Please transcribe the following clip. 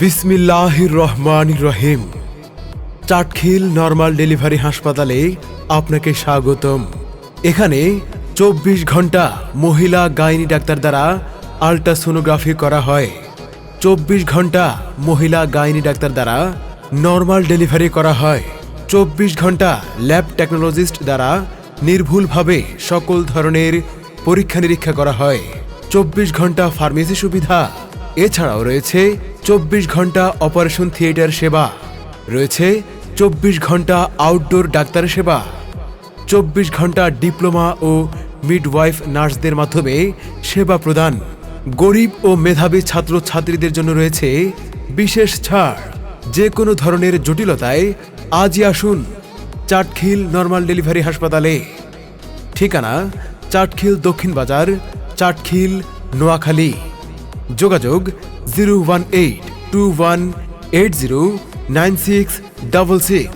বিসমিল্লাহির রহমান রহিম। চাটখিল নর্মাল ডেলিভারি হাসপাতালে আপনাকে স্বাগতম। এখানে চব্বিশ ঘণ্টা মহিলা গাইনি ডাক্তার দ্বারা আল্ট্রাসোনোগ্রাফি করা হয়। চব্বিশ ঘণ্টা মহিলা গাইনি ডাক্তার দ্বারা নর্মাল ডেলিভারি করা হয়। চব্বিশ ঘণ্টা ল্যাব টেকনোলজিস্ট দ্বারা নির্ভুলভাবে সকল ধরনের পরীক্ষা নিরীক্ষা করা হয়। চব্বিশ ঘণ্টা ফার্মেসি সুবিধা এছাড়াও রয়েছে চব্বিশ ঘণ্টা অপারেশন থিয়েটার সেবা। রয়েছে চব্বিশ ঘণ্টা আউটডোর ডাক্তার সেবা। চব্বিশ ঘণ্টা ডিপ্লোমা ও মিডওয়াইফ নার্সদের মাধ্যমে সেবা প্রদান। গরিব ও মেধাবী ছাত্র ছাত্রীদের জন্য রয়েছে বিশেষ ছাড়। যে কোনো ধরনের জটিলতায় আজই আসুন চাটখিল নর্মাল ডেলিভারি হাসপাতালে। ঠিকানা চাটখিল দক্ষিণ বাজার, চাটখিল, নোয়াখালী। যোগাযোগ zero one eight two one eight zero nine six double six.